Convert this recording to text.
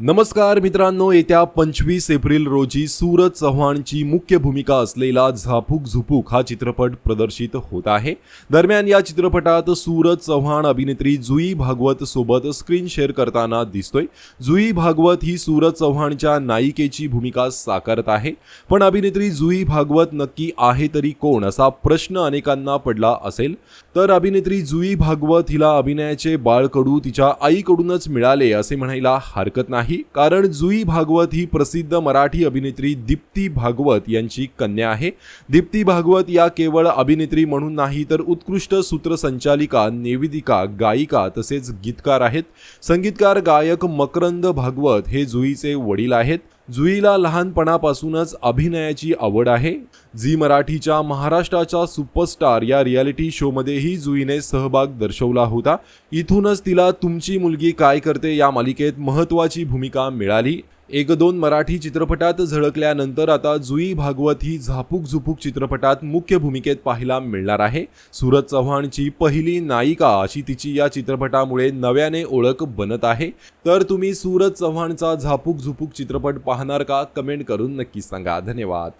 नमस्कार मित्रांनो येत्या पंचवीस एप्रिल रोजी सूरज चव्हाणची मुख्य भूमिका असलेला झापूक झुपूक हा चित्रपट प्रदर्शित होत आहे. दरम्यान या चित्रपटात सूरज चव्हाण अभिनेत्री जुई भागवत सोबत स्क्रीन शेअर करताना दिसतोय. जुई भागवत ही सूरज चव्हाणच्या नायिकेची भूमिका साकारत आहे. पण अभिनेत्री जुई भागवत नक्की आहे तरी कोण असा प्रश्न अनेकांना पडला असेल. तर अभिनेत्री जुई भागवत हिला अभिनयाचे बाळकडू तिच्या आईकडूनच मिळाले असे म्हणायला हरकत नाही. कारण जुई भागवत ही प्रसिद्ध मराठी अभिनेत्री दीप्ती भागवत यांची कन्या आहे. दीप्ती भागवत या केवळ अभिनेत्री म्हणून नाही तर उत्कृष्ट सूत्रसंचालिका निवेदिका गायिका तसेच गीतकार आहेत. संगीतकार गायक मकरंद भागवत हे जुईचे वडील आहेत. जुईला लहानपणापासूनच अभिनयाची आवड आहे. झी मराठीच्या महाराष्ट्राच्या सुपरस्टार या रियालिटी शोमध्येही जुईने सहभाग दर्शवला होता. इथूनच तिला तुमची मुलगी काय करते या मालिकेत महत्त्वाची भूमिका मिळाली. एक दोन मराठी चित्रपटात झळकल्यानंतर आता जुई भागवत ही झापूक झुपूक चित्रपटात मुख्य भूमिकेत पाहायला मिळणार आहे. सूरज चव्हाणची पहिली नायिका अशी तिची या चित्रपटामुळे नव्याने ओळख बनत आहे. तर तुम्ही सूरज चव्हाणचा झापूक झुपूक चित्रपट पाहणार का? कमेंट करून नक्की सांगा. धन्यवाद.